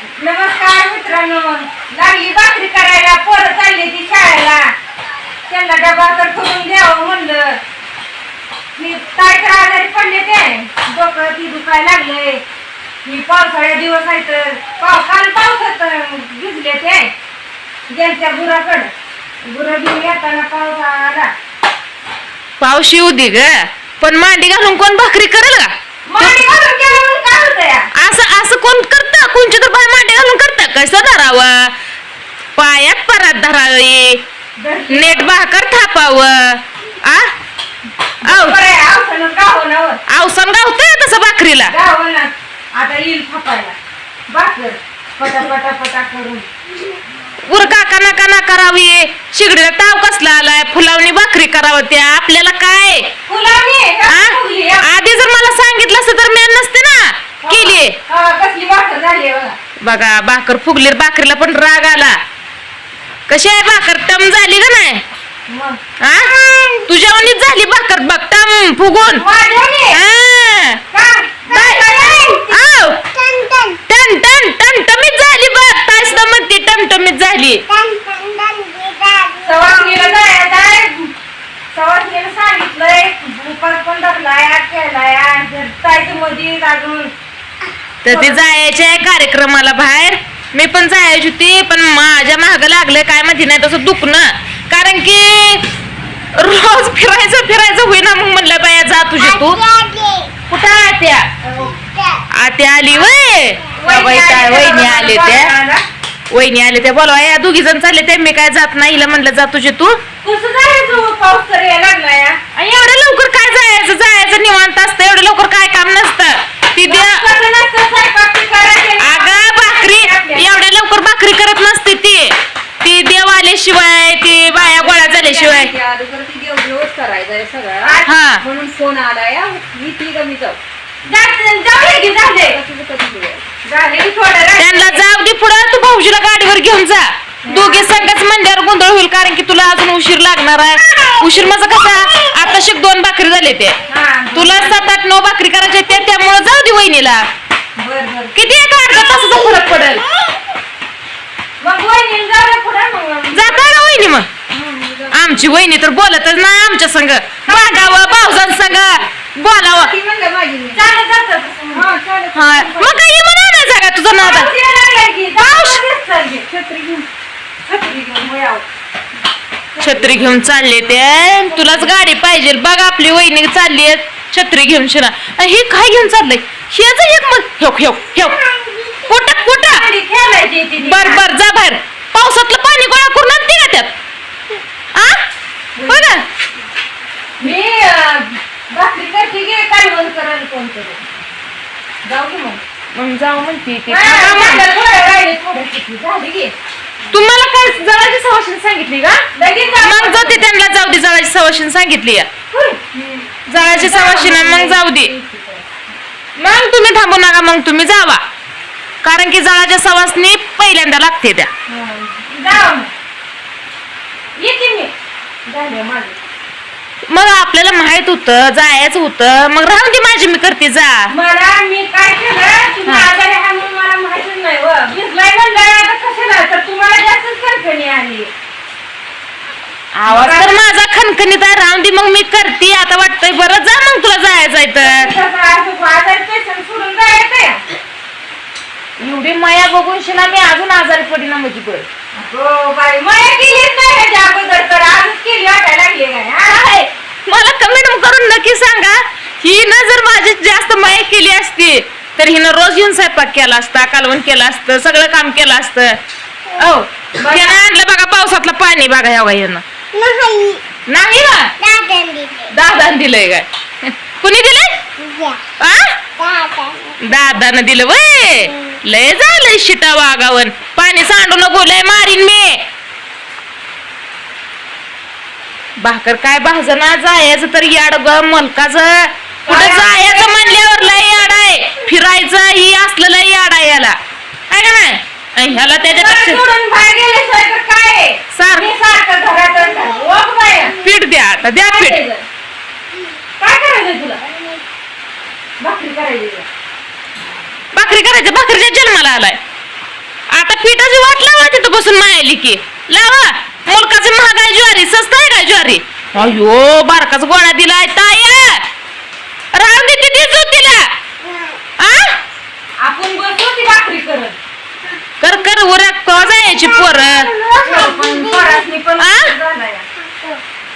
नमस्कार मित्रांनो. लागली भाकरी करायला पोरं चालली ती शाळेला. त्यांना डबा तर करून द्यावं म्हणलं. मी काय तर आजारी पडले ते. डोकं ती दुखायला लागले मी पावसाळ्या दिवस आहे तर पाव काल पावसात भिजले ते. ज्यांच्या गुराकडं गुरं घेऊन येताना पाऊस आला. पाऊस येऊ दे ग. पण मांडी घालून कोण भाकरी करेल का? मांडी घालून असं असं कोण करत? कोणची तर बाय मांडी घालून करत? कसं धरावं? पायात परात धरावी. नेट भाकर थापावं. आ? आवसन गावतंय तसं भाकरीला. आता येईल थापायला. भाकर. पटा पटा पटा करून. उर काका नका ना करावी. शिगडीला ताव कसला आलाय? फुलावणी भाकरी करावं त्या. आपल्याला काय? फुलावणी आ? फुगली, हा. आधी जर मला सांगितलं असतं तर मी नसते ना केली हा, कसली भाकर झाली आहे बघा भाकर फुगली भाकरीला पण राग आला. कशी आहे भाकर? टम झाली का नाही? हा तुझ्या वाणीच झाली भाकर? बघ टम फुगून. हा. Ton ton. टमटमीत झाली बघ सुद्धा म्हणते टमटमीत झाली. सांगितलंय. पण धरलायमध्ये अजून. तर ती जायची आहे कार्यक्रमाला बाहेर. मी पण जायची होती पण माझ्या माग लागलं काय माहिती नाही तसं दुखणं. कारण की रोज फिरायचं फिरायचं होईना मग म्हणलं बाया जा तुझी तू. कुठं आत्या? आत्या. आली वय. वहिनी आले. त्या. वहिनी आले त्या. बोलवा या दोघी जण चालले ते मी काय जात नाही म्हणलं जा तुझी तू. पाऊस तर हा. आणि एवढं लवकर काय जायचं? जायचं निवांत असतं. एवढं लवकर काय काम नसतं. ती द्या कसं नसतं स्वयंपाक ते करायचे. अगं भाकरी एवढ्या लवकर भाकरी करत नसते ती ती देव आल्याशिवाय ती बाया गोळा झाल्याशिवाय अगोदर ती देव देवच करायचंय सगळं हा म्हणून फोन आलाय हा. मी ती का मी जाऊ जा- जाऊया की झाले तुझं कधी दिवस झाले की थोडं राहिलं. त्यांना जाऊ दे पुढं तू भाऊजीला गाडीवर घेऊन जा. दोघे संगच मंड्यावर गोंधळ होईल कारण की तुला अजून उशीर लागणार आहे. उशीर माझा कसा? आता शिक दोन भाकरी झाले ते. हा, तुला सात आठ नऊ भाकरी करायचे ते त्यामुळे जाऊ दे वहिनीला. किती एक अर्धा तासाचा फरक पडेल? जाता ना वहिनी मग. आमची वहिनी तर बोलतच नाही आमच्या संग. भांडावं भाऊजां संग. बोलावं. तसं मग. हा हा काही म्हणा नाही जागा तुझा नादा पाऊस यायला लागलाय की. जाऊया चालली. छत्री घेऊन छत्री घेऊन वयावर. छत्री घेऊन चालले ते. तुलाच गाडी पाहिजे. बघ आपली वहिनी चालली छत्री घेऊन शिरा हे काय घेऊन चाललंय? हेच एक मग. पोटा गाडी खेळायची ती. बर बर जा बाहेर. पावसातलं पाणी गोळा करून आणते का त्यात. आ? बघा. मी अं, भाकरी करते की कालवण करायला कोण तरी जाऊ की मग. मग जाऊ म्हणते ती. म्हणलं थोडं राहिले थोडं झाली की. तुम्हाला काय सवाशीन सांगितली का लगेच जाऊ. मग जाते त्यांना जाऊ दे जळाची सवाशीन सांगितली या सवाशीन मग जाऊ दे. मग तुम्ही थांबू नका मग तुम्ही जावा. कारण की जळाच्या सवासनी पहिल्यांदा लागते त्या. मग. आपल्याला माहीत होतं जायचं होतं. मग राहून दे माझी मी करते जा मला मी काय केलं तुम्ही हा. आजारी आहे म्हणून मला माहितीच नाही व भिजलाय म्हणलं आता कशाला तर तुम्हाला जास्तच कणकणी आली आवाज तर माझा खणखणीत आहे राहून दे मग मी आता वाटतंय बरं जा मग तुला जायचंय तर. एवढी माया बघून शिना मी अजून आजारी पडी ना माझी पण हो मला हा? मला कमेंट करून नक्की सांगा. हिनं जर माझी जास्त माया केली असती तर हिनं रोज येऊन स्वयंपाक केला असता कालवण केलं असतं सगळं काम केलं असतं. औ त्यानं आणलं बघा पावसातलं पाणी बघा ह्या हिनं. नाही ना? दादानं दिलंय काय? कुणी दिलंय? आ? दादानं. दिलं वय. लय झालंय शिटा वागावन पाणी सांडू नको लय मारीन मी. भाकर काय भाजना जायचं तर याड ग मलकाच. कुठं जायचं म्हणल्यावर लय याड आहे. फिरायचं ही असलं लय याड आहे याला. आहे का नाही? आणि ह्याला त्याच्यापेक्षा सोडून बाहेर द्या पीठ काय करायचं तुला? भाकरी करायची भाकरी करायचं भाकरीच्या जन्माला आलाय. आता पिठाची वाट लावा तिथं बसून मायाली की. लावा. मुलकाच महागाय ज्वारी स्वस्त आहे का ज्वारी? अयो बारकाच गोळा दिलाय ताया.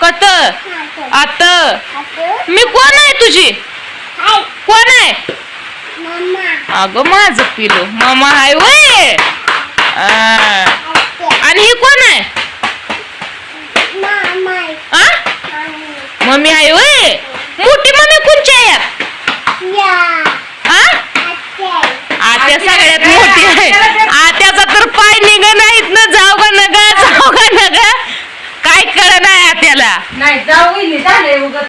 कत आता. मी कोण आहे तुझी? कोण आहे? अगं माझं पिलो. मामा आहे वय. आणि ही कोण आहे? मम्मी आहे वय. मोठी मम्मी कोणची आहे? आत्या सगळ्यात मोठी आहे आत्याचा तर पाय निघ नाहीत ना जाऊ का त्याला नाही आत्याला नाही जाऊ झाले उगत.